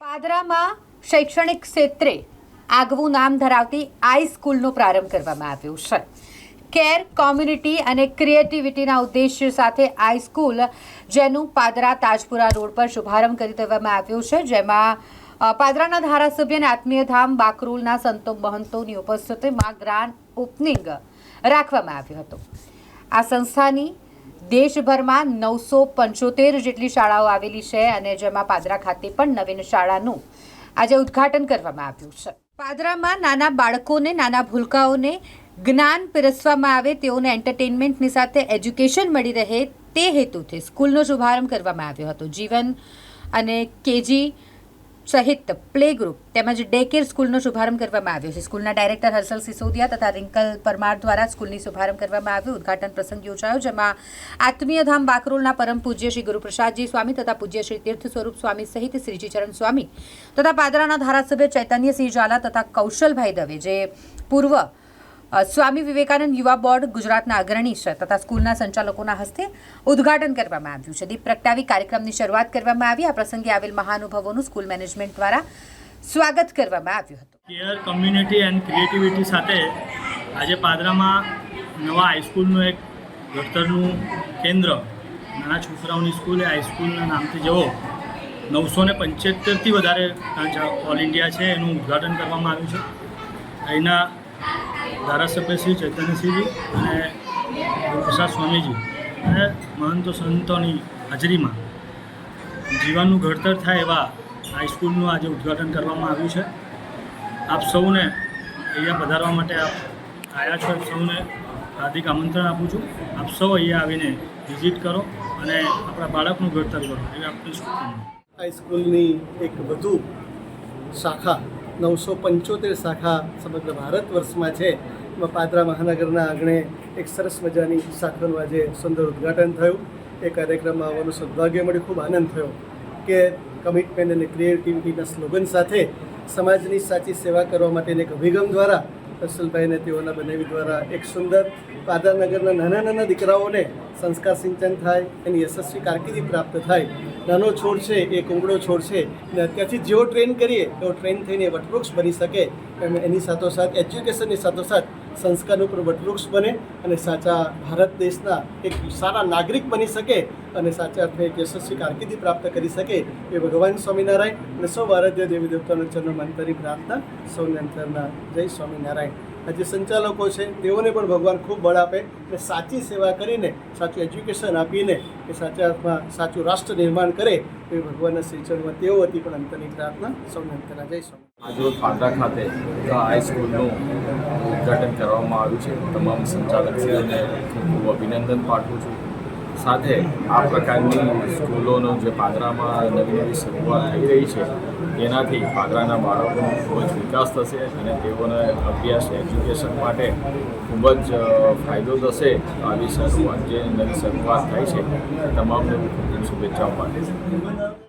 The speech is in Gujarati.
પાદરામાં શૈક્ષણિક ક્ષેત્રે આગવું નામ ધરાવતી આઈ સ્કૂલનો પ્રારંભ કરવામાં આવ્યો છે. કેર, કોમ્યુનિટી અને ક્રિએટિવિટીના ઉદ્દેશ્ય સાથે આઈ સ્કૂલ, જેનું પાદરા તાજપુરા રોડ પર શુભારંભ કરી દેવામાં આવ્યો છે, જેમાં પાદરાના ધારાસભ્ય અને આત્મીયધામ બાકરોલના સંતો મહંતોની ઉપસ્થિતિમાં ગ્રાન્ડ ઓપનિંગ રાખવામાં આવ્યો હતો. આ સંસ્થાની દેશભરમાં નવસો પંચોતેર જેટલી શાળાઓ આવેલી છે અને જેમાં પાદરા ખાતે પણ નવીન શાળાનું આજે ઉદ્ઘાટન કરવામાં આવ્યું છે. પાદરામાં નાના બાળકોને, નાના ભૂલકાઓને જ્ઞાન પીરસવામાં આવે, તેઓને એન્ટરટેનમેન્ટની સાથે એજ્યુકેશન મળી રહે તે હેતુથી સ્કૂલનો શુભારંભ કરવામાં આવ્યો હતો. જીવન અને કેજી સહિત પ્લે ગ્રુપ તેમજ ડે કેર સ્કૂલનો શુભારંભ કરવામાં આવ્યો છે. સ્કૂલના ડાયરેક્ટર હર્ષલ સિસોદિયા તથા રિંકલ પરમાર દ્વારા સ્કૂલની શુભારંભ કરવામાં આવ્યો. ઉદઘાટન પ્રસંગ યોજાયો, જેમાં આત્મીય ધામ બાકરોલના પરમ પૂજ્ય શ્રી ગુરુપ્રસાદજી સ્વામી તથા પૂજ્ય શ્રી તીર્થ સ્વરૂપ સ્વામી સહિત શ્રીજી ચરણ સ્વામી તથા પાદરાના ધારાસભ્ય ચૈતન્યસિંહ ઝાલા તથા કૌશલભાઈ દવે, જે પૂર્વ સ્વામી વિવેકાનંદ યુવા બોર્ડ ગુજરાતના અગ્રણી છે તથા સ્કૂલના સંચાલકોના હસ્તે ઉદ્ઘાટન કરવામાં આવ્યું છે. દીપ પ્રગટાવી કાર્યક્રમની શરૂઆત કરવામાં આવી. આ પ્રસંગે આવેલ મહાનુભાવોનું સ્કૂલ મેનેજમેન્ટ દ્વારા સ્વાગત કરવામાં આવ્યું હતું. કેર કમ્યુનિટી એન્ડ ક્રિએટિવિટી સાથે આજે પાદરામાં નવા હાઈસ્કૂલનું એક ઘડતરનું કેન્દ્ર, નાના છોકરાઓની સ્કૂલ એ હાઈસ્કૂલના નામથી જવો નવસો ને પંચોતેરથી વધારે ઓલ ઇન્ડિયા છે, એનું ઉદ્ઘાટન કરવામાં આવ્યું છે. અહીંના ધારાસભ્ય શ્રી ચૈતન્યસિંહજી અને પ્રસાદ સ્વામીજી અને મહંતો સંતોની હાજરીમાં જીવનનું ઘડતર થાય એવા હાઈસ્કૂલનું આજે ઉદ્ઘાટન કરવામાં આવ્યું છે. આપ સૌને અહીંયા પધારવા માટે આપ આવ્યા છો સૌને હાર્દિક આમંત્રણ આપું છું. આપ સૌ અહીંયા આવીને વિઝિટ કરો અને આપણા બાળકનું ઘડતર કરો. એવી આપણી શુભકામના. હાઈસ્કૂલની એક વધુ શાખા નવસો પંચોતેર શાખા સમગ્ર ભારત વર્ષમાં છે. એમાં પાદરા મહાનગરના આંગણે એક સરસ મજાની શાખાનું આજે સુંદર ઉદ્ઘાટન થયું. એ કાર્યક્રમમાં આવવાનું સદભાગ્ય મળ્યું, ખૂબ આનંદ થયો કે કમિટમેન્ટ અને ક્રિએટિવિટીના સ્લોગન સાથે સમાજની સાચી સેવા કરવા માટેના એક અભિગમ દ્વારા રસલભાઈને તેઓના બનેવી દ્વારા એક સુંદર પાદરનગરના નાના નાના દીકરાઓને સંસ્કાર સિંચન થાય, એની યશસ્વી કારકિર્દી પ્રાપ્ત થાય. નાનો છોડ છે એ કુંગળો છોડ છે અને અત્યારથી જેવો ટ્રેન કરીએ તો ટ્રેન થઈને વટવૃક્ષ બની શકે. એમ એની સાથોસાથ એજ્યુકેશનની સાથોસાથ સંસ્કારનું પણ વટવૃક્ષ બને અને સાચા ભારત દેશના એક સારા નાગરિક બની શકે અને સાચા અર્થે એક યશસ્વી કારકિર્દી પ્રાપ્ત કરી શકે એ ભગવાન સ્વામિનારાયણ. અને સૌ ભારતીય દેવી દેવતાનો ચરણ મંતરી પ્રાર્થના. સૌને અંતરના જય સ્વામિનારાયણ. જે સંચાલકો છે, તેઓને પણ ભગવાન ખૂબ બળ આપે અને સાચી સેવા કરીને, સાચું એજ્યુકેશન આપીને, એ સાચા અર્થમાં સાચું રાષ્ટ્ર નિર્માણ કરે, એ ભગવાનના શ્રીચરણમાં તેઓ હતી, પણ અંતરની પ્રાર્થના સૌને અંતરના જય સ્વામી. આજરોજ પાદરા ખાતે હાઈસ્કૂલનું ઉદ્ઘાટન કરવામાં આવ્યું છે, તમામ સંચાલકશ્રીઓને ખૂબ ખૂબ અભિનંદન પાઠવું છું. સાથે આ પ્રકારની સ્કૂલોનો જે પાદરામાં નવી નવી શરૂઆત થઈ રહી છે, તેનાથી પાદરાના બાળકોનો ખૂબ જ વિકાસ થશે અને તેઓને અભ્યાસ એજ્યુકેશન માટે ખૂબ જ ફાયદો થશે આવી શરૂઆત, જે નવી શરૂઆત થાય છે તમામને શુભેચ્છાઓ છું